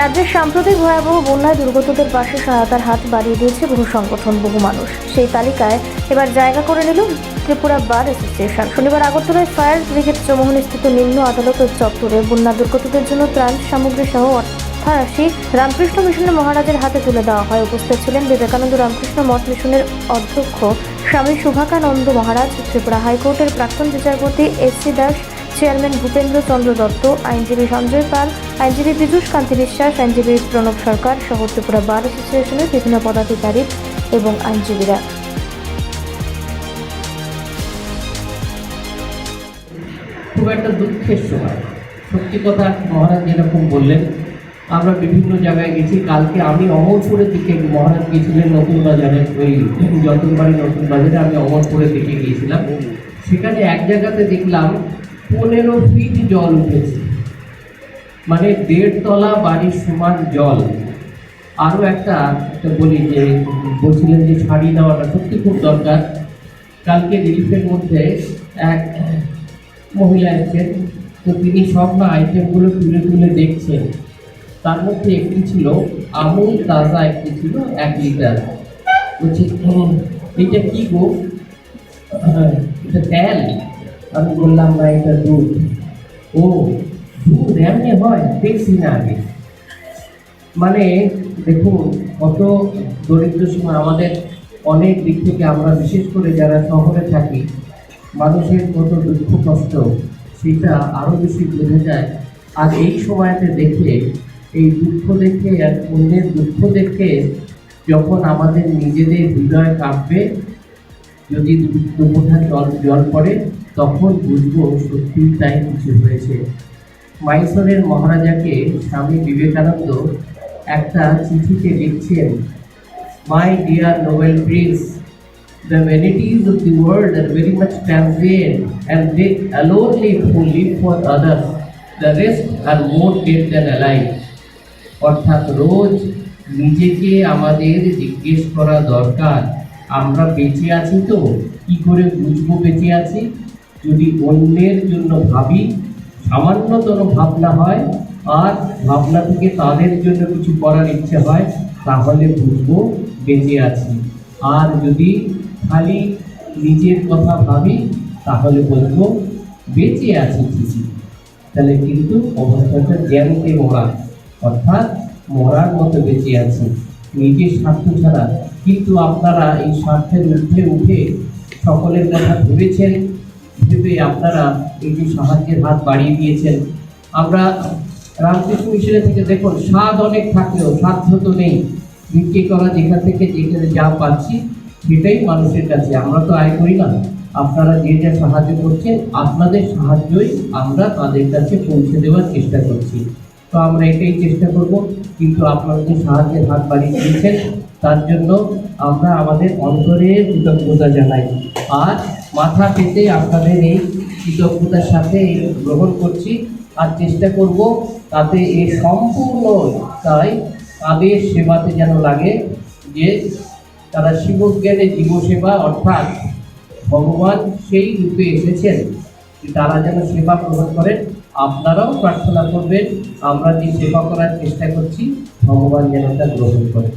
রাজ্যের সাম্প্রতিক ভয়াবহ বন্যায় দুর্গতদের পাশে সহায়তার হাত বাড়িয়ে দিয়েছে বহু সংগঠন, বহু মানুষ। সেই তালিকায় এবার জায়গা করে নিল ত্রিপুরা বার অ্যাসোসিয়েশন। শনিবার আগরতলায় ফায়ার ব্রিগেড চৌমোহনীস্থিত নিম্ন আদালত চত্বরে বন্যা দুর্গতদের জন্য ত্রাণ সামগ্রী সহ অর্থারাশি রামকৃষ্ণ মিশনের মহারাজের হাতে তুলে দেওয়া হয়। উপস্থিত ছিলেন বিবেকানন্দ রামকৃষ্ণ মঠ মিশনের অধ্যক্ষ স্বামী শুভাকানন্দ মহারাজ, ত্রিপুরা হাইকোর্টের প্রাক্তন বিচারপতি S C Das chairman Bhupendra Chandra Dutta, আইনজীবী সঞ্জয় পাল, আইনজীবী পীযূষ কান্তি বিশ্বাস, আইনজীবী প্রণব সরকার সহ ত্রিপুরা বার অ্যাসোসিয়েশনের বিভিন্ন পদাধিকারী এবং আইনজীবীরা। খুব একটা দুঃখের সময়। সত্যি কথা মহারাজ যেরকম বললেন, আমরা বিভিন্ন জায়গায় গেছি, কালকে আমি অমরপুরের দিকে মহারাজ গিয়েছিলেন নতুন বাজারে, ওই যতনবাড়ি নতুন বাজারে আমি অমরপুরের দিকে গিয়েছিলাম। সেখানে এক জায়গাতে দেখলাম পনেরো ফিট জল উঠেছে। মানে দেড় তলা বাড়ির সমান জল। আরও একটা একটা বলি যে বলছিলেন যে শাড়ি দেওয়াটা সত্যি খুব দরকার। কালকে রিলিফের মধ্যে এক মহিলা এসেছেন তো তিনি সব না আইটেমগুলো তুলে তুলে দেখছেন। তার মধ্যে একটি ছিল আমুল তাজা একটি ছিল এক লিটার বলছি "হুম, এটা কি গো? "হ্যাঁ, এটা তেল। আমি বললাম, না, এটা দুধ। ও, দুধ এমনি হয় দেখছি না আগে? মানে দেখুন, কত দরিদ্র সময় আমাদের অনেক দিক থেকে আমরা, বিশেষ করে যারা শহরে থাকি, মানুষের কত দুঃখ কষ্ট, সেটা আরও বেশি বোঝা যায়। আর এই সময়তে দেখে, এই দুঃখ দেখে আর অন্যের দুঃখ দেখে যখন আমাদের নিজেদের হৃদয় কাঁপবে যদি দুপুরের জল জল পড়ে, তখন বুঝব সত্যি তাই কিছু হয়েছে। মাইসরের মহারাজাকে স্বামী বিবেকানন্দ একটা চিঠিতে লিখছেন my dear noble prince the vanities of the world are very much transient and they alone live who for others the rest are more dead than alive অর্থাৎ রোজ নিজেকে আমাদের জিজ্ঞেস করা দরকার। আমরা বেঁচে আছি তো, কি করে বুঝব বেঁচে আছি? যদি অন্যের জন্য ভাবি, সামান্যতর ভাবনা হয়, আর ভাবনা থেকে তাদের জন্য কিছু করার ইচ্ছে হয়, তাহলে বুঝব বেঁচে আছি। আর যদি খালি নিজের কথা ভাবি, তাহলে বলব বেঁচে আছি ঠিকই। তাহলে কিন্তু অবস্থাটা জ্ঞানকে মরা, অর্থাৎ মরার মতো বেঁচে আছে। নিজের স্বার্থ ছাড়া। কিন্তু আপনারা এই স্বার্থের ঊর্ধ্বে উঠে সকলের কথা ভেবেছেন, ভেবে আপনারা এই যে সাহায্যের হাত বাড়িয়ে দিয়েছেন। আমরা রামকৃষ্ণ মিশনের থেকে দেখুন, স্বাদ অনেক থাকলেও সাধ্য তো নেই। বিক্রি করা যেখান থেকে যেখানে যা পাচ্ছি, সেটাই মানুষের কাছে। আমরা তো আয় করি না। আপনারা যে যা সাহায্য করছেন, আপনাদের সাহায্যই আমরা তাদের কাছে পৌঁছে দেওয়ার চেষ্টা করছি। তো আমরা এটাই চেষ্টা করব, কিন্তু আপনারা যে সাহায্যের হাত বাড়িয়ে দিয়েছেন, তার জন্য আমরা আমাদের অন্তরের কৃতজ্ঞতা জানাই। আর মাথা পেতে আপনাদের এই কৃতজ্ঞতার সাথে গ্রহণ করছি। আর চেষ্টা করব তাতে এই সম্পূর্ণ তাই তাদের সেবাতে যেন লাগে, যে তারা শিবজ্ঞানে জীবসেবা অর্থাৎ ভগবান সেই রূপে এসেছেন তারা যেন সেবা গ্রহণ করেন। আপনারাও প্রার্থনা করবেন আমরা যে সেবা করার চেষ্টা করছি ভগবান যেন তা গ্রহণ করেন